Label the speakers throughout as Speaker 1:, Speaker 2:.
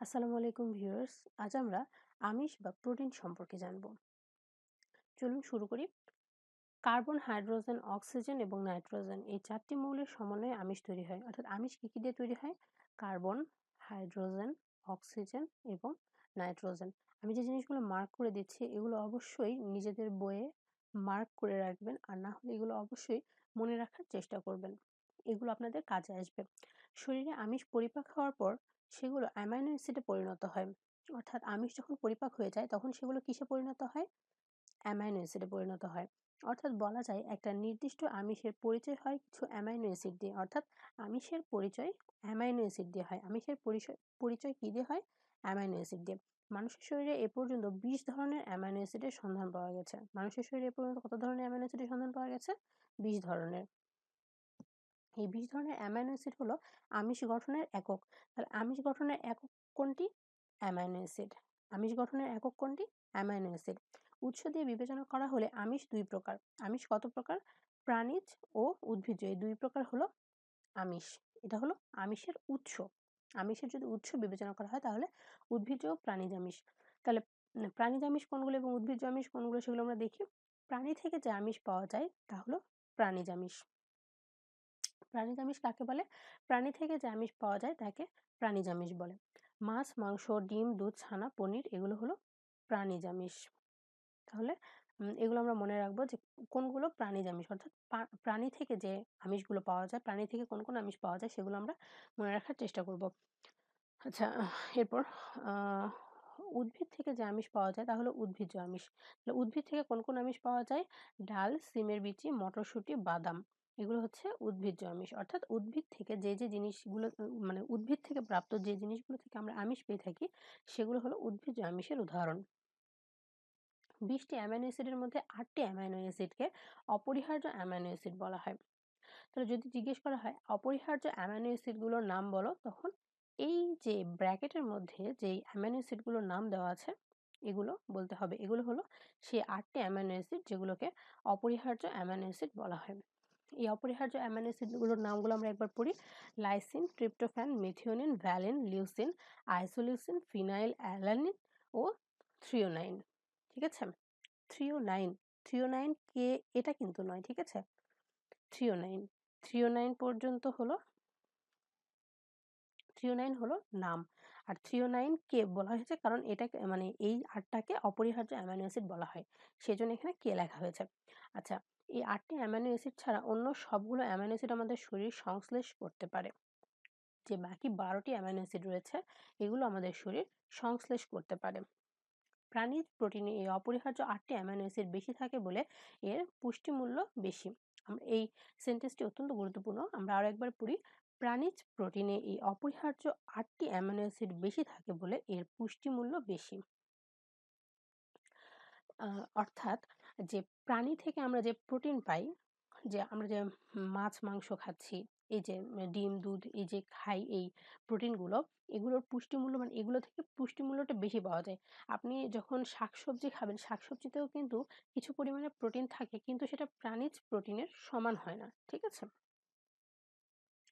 Speaker 1: আসসালামু আলাইকুম ভিউয়ার্স। আজ আমরা আমিষ বা প্রোটিন সম্পর্কে জানব। চলুন শুরু করি। কার্বন, হাইড্রোজেন, অক্সিজেন এবং নাইট্রোজেন এই চারটি মৌলের সমন্বয়ে আমিষ তৈরি হয়। অর্থাৎ আমিষ কী কী দিয়ে তৈরি হয়? কার্বন, হাইড্রোজেন, অক্সিজেন এবং নাইট্রোজেন। আমি যে জিনিসগুলো মার্ক করে দিচ্ছি এগুলো অবশ্যই নিজেদের বইয়ে মার্ক করে রাখবেন আর না হলে এগুলো অবশ্যই মনে রাখার চেষ্টা করবেন। এগুলো আপনাদের কাজে আসবে। শরীরে আমিষ পরিপাক হওয়ার পর সেগুলো অ্যামাইনো অ্যাসিডে পরিণত হয়। অর্থাৎ আমিষ যখন পরিপাক হয়ে যায়, তখন সেগুলো কিসে পরিণত হয়? অ্যামাইনো অ্যাসিডে পরিণত হয়। অর্থাৎ বলা যায় একটা নির্দিষ্ট আমিষের পরিচয় হয় কিছু অ্যামাইনো অ্যাসিড দিয়ে। অর্থাৎ আমিষের পরিচয় অ্যামাইনো অ্যাসিড দিয়ে হয়। আমিষের পরিচয় পরিচয় কী দিয়ে হয়? অ্যামাইনো অ্যাসিড দিয়ে। মানুষের শরীরে এ পর্যন্ত বিশ ধরনের অ্যামাইনো অ্যাসিডের সন্ধান পাওয়া গেছে। মানুষের শরীরে এ পর্যন্ত কত ধরনের অ্যামাইনো অ্যাসিডের সন্ধান পাওয়া গেছে? বিশ ধরনের। এই বিশ ধরনের অ্যামাইনো অ্যাসিড হলো আমিষ গঠনের একক। তাহলে আমিষ গঠনের একক কোনটি? অ্যামাইনো অ্যাসিড আমিষ গঠনের একক কোনটি? অ্যামাইনো অ্যাসিড উৎস দিয়ে বিবেচনা করা হলে আমিষ দুই প্রকার। আমিষ কত প্রকার? প্রাণীজ ও উদ্ভিজ্জ। এই দুই প্রকার হলো আমিষ। এটা হলো আমিষের উৎস। আমিষের যদি উৎস বিবেচনা করা হয় তাহলে উদ্ভিজ্জ ও প্রাণীজ আমিষ। তাহলে প্রাণীজ আমিষ কোনগুলো এবং উদ্ভিজ্জ আমিষ কোনগুলো সেগুলো আমরা দেখি। প্রাণী থেকে যে আমিষ পাওয়া যায় তা হলো প্রাণীজ আমিষ। প্রাণীজ আমিষ কাকে বলে? প্রাণী থেকে যে আমিষ পাওয়া যায় তাকে প্রাণীজ আমিষ বলে। মাছ, মাংস, ডিম, দুধ, ছানা, পনির এগুলো হলো প্রাণীজ আমিষ তাহলে এগুলো আমরা মনে রাখব যে কোনগুলো প্রাণীজ আমিষ অর্থাৎ প্রাণী থেকে যে আমিষগুলো পাওয়া যায়, প্রাণী থেকে কোন কোন আমিষ পাওয়া যায় সেগুলো আমরা মনে রাখার চেষ্টা করব। আচ্ছা এরপর উদ্ভিদ থেকে যে আমিষ পাওয়া যায় তা হলো উদ্ভিজ্জ আমিষ। উদ্ভিদ থেকে কোন কোন আমিষ পাওয়া যায়? ডাল, সিমের বিচি, মটরশুঁটি, বাদাম। এগুলো হচ্ছে উদ্ভিজ্জ আমিষ অর্থাৎ উদ্ভিদ থেকে যে যে জিনিসগুলো মানে উদ্ভিদ থেকে প্রাপ্ত যে জিনিসগুলো থেকে আমরা আমিষ পেয়ে থাকি, সেগুলো হলো উদ্ভিজ্জ আমিষের উদাহরণ। বিশটি অ্যামাইনো অ্যাসিডের মধ্যে আটটি অ্যামাইনো অ্যাসিডকে অপরিহার্য অ্যামাইনো অ্যাসিড বলা হয়। তাহলে যদি জিজ্ঞেস করা হয়, অপরিহার্য অ্যামাইনো অ্যাসিডগুলোর নাম বলো? তখন এই যে ব্র্যাকেটের মধ্যে যে অ্যামাইনো অ্যাসিডগুলোর নাম দেওয়া আছে, এগুলো বলতে হবে। এগুলো হলো সেই আটটি অ্যামাইনো অ্যাসিড যেগুলোকে অপরিহার্য অ্যামাইনো অ্যাসিড বলা হয়। এই অপরিহার্য অ্যামাইনো অ্যাসিডগুলোর নামগুলো আমরা একবার পড়ি। Lysine, tryptophan, methionine, valine, leucine, isoleucine, phenyl, alanine ও থ্রিওনাইন। ঠিক আছে? থ্রিওনাইন। থ্রিওনাইন কে? এটা কিন্তু নয়, ঠিক আছে? থ্রিওনাইন। থ্রিওনাইন পর্যন্ত হলো থ্রিওনাইন হলো নাম। আর থ্রিওনাইন কে বলা হয়েছে? কারণ এটা মানে এই আটটাকে অপরিহার্য অ্যামাইনো অ্যাসিড বলা হয়। সেজন্য এখানে কে লেখা হয়েছে। আচ্ছা এই আটটি অ্যামাইনো অ্যাসিড ছাড়া অন্য সবগুলো অ্যামাইনো অ্যাসিড আমাদের শরীর সংশ্লেষ করতে পারে। যে বাকি বারোটি অ্যামাইনো অ্যাসিড রয়েছে, এগুলো আমাদের শরীর সংশ্লেষ করতে পারে। প্রাণীজ প্রোটিনে এই অপরিহার্য আটটি অ্যামাইনো অ্যাসিড বেশি থাকে বলে এর পুষ্টিমূল্য বেশি। এই সেন্টেন্সটি অত্যন্ত গুরুত্বপূর্ণ। আমরা আরও একবার পড়ি, প্রাণীজ প্রোটিনে এই অপরিহার্য আটটি অ্যামাইনো অ্যাসিড বেশি থাকে বলে এর পুষ্টিমূল্য বেশি। অর্থাৎ যে প্রাণী থেকে আমরা যে প্রোটিন পাই, যে আমরা যে মাছ, মাংস খাচ্ছি, এই যে ডিম, দুধ, এই যে খাই এই প্রোটিনগুলো, এগুলোর পুষ্টিমূল্য মানে এগুলো থেকে পুষ্টিমূল্যটা বেশি পাওয়া যায়। আপনি যখন শাকসবজি খাবেন, শাকসবজিতেও কিন্তু কিছু পরিমাণে প্রোটিন থাকে, কিন্তু সেটা প্রাণীজ প্রোটিনের সমান হয় না, ঠিক আছে?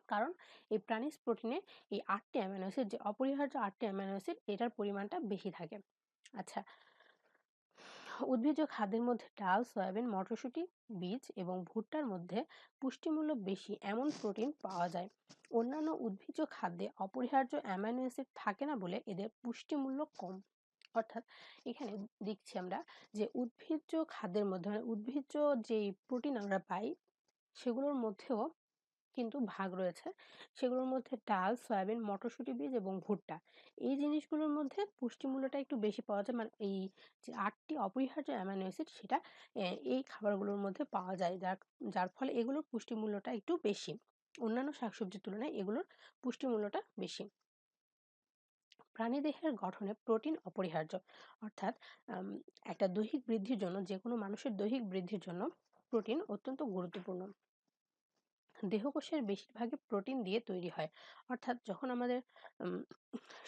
Speaker 1: কারণ এই প্রাণীজ প্রোটিনে এই আটটি অ্যামাইনো অ্যাসিড, যে অপরিহার্য আটটি অ্যামাইনো অ্যাসিড, এটার পরিমাণটা বেশি থাকে। আচ্ছা উদ্ভিজ্জ খাদ্যের মধ্যে ডাল, সয়াবিন, মটরশুঁটি, বীজ এবং ভুট্টার মধ্যে পুষ্টিমূল্য বেশি এমন প্রোটিন পাওয়া যায়। অন্যান্য উদ্ভিজ্জ খাদ্যে অপরিহার্য অ্যামাইনো অ্যাসিড থাকে না বলে এদের পুষ্টিমূল্য কম। অর্থাৎ এখানে দেখছি আমরা যে উদ্ভিজ্জ খাদ্যের মধ্যে মানে উদ্ভিজ্জ যেই প্রোটিন আমরা পাই, সেগুলোর মধ্যেও কিন্তু ভাগ রয়েছে। সেগুলোর মধ্যে ডাল, সয়াবিন, মটরশুঁটি বীজ এবং ভুট্টা। এই জিনিসগুলোর মধ্যে পুষ্টিমূল্যটা একটু বেশি পাওয়া যায়। মানে এই যে আটটি অপরিহার্য অ্যামাইনো অ্যাসিড সেটা এই খাবারগুলোর মধ্যে পাওয়া যায়। যার যার ফলে এগুলোর পুষ্টিমূল্যটা একটু বেশি। অন্যান্য শাকসবজির তুলনায় এগুলোর পুষ্টিমূল্যটা বেশি। প্রাণীদেহের গঠনে প্রোটিন অপরিহার্য। অর্থাৎ একটা দৈহিক বৃদ্ধির জন্য যে কোনো মানুষের দৈহিক বৃদ্ধির জন্য প্রোটিন অত্যন্ত গুরুত্বপূর্ণ। দেহকোষের বেশিরভাগই প্রোটিন দিয়ে তৈরি হয়। অর্থাৎ যখন আমাদের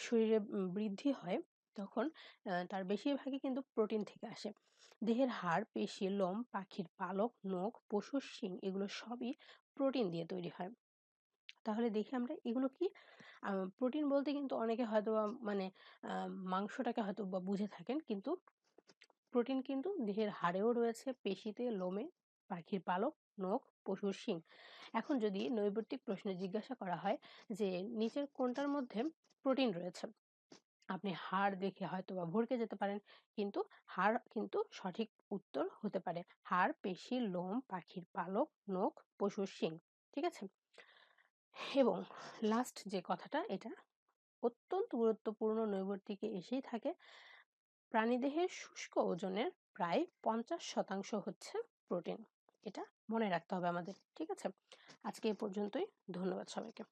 Speaker 1: শরীরে বৃদ্ধি হয়, তখন তার বেশিরভাগই কিন্তু প্রোটিন থেকে আসে। দেহের হাড়, পেশি, লোম, পাখির পালক, নখ, পশুর শিং এগুলো সবই প্রোটিন দিয়ে তৈরি হয়। তাহলে দেখি আমরা এগুলো কি প্রোটিন বলতে কিন্তু অনেকে হয়তো মানে মাংসটাকে হয়তো বা বুঝে থাকেন, কিন্তু প্রোটিন কিন্তু দেহের হাড়েও রয়েছে, পেশিতে, লোমে পাখির পালক, নখ, পশুর শিং। এখন যদি নৈবর্তিক প্রশ্নে জিজ্ঞাসা করা হয় যে, নিচের কোনটার মধ্যে প্রোটিন রয়েছে? আপনি হাড় দেখে হয়তো বা ভরকে যেতে পারেন, কিন্তু হাড় কিন্তু সঠিক উত্তর হতে পারে। হাড়, পেশি, লোম, পাখির পালক, নখ, পশুর শিং, ঠিক আছে? এবং লাস্ট যে কথাটা, এটা অত্যন্ত গুরুত্বপূর্ণ নৈবর্তিকে এসেই থাকে, প্রাণীদেহের শুষ্ক ওজনের প্রায় পঞ্চাশ শতাংশ হচ্ছে প্রোটিন। এটা মনে রাখতে হবে আমাদের। ঠিক আছে? আজকে এ পর্যন্তই। ধন্যবাদ সবাইকে।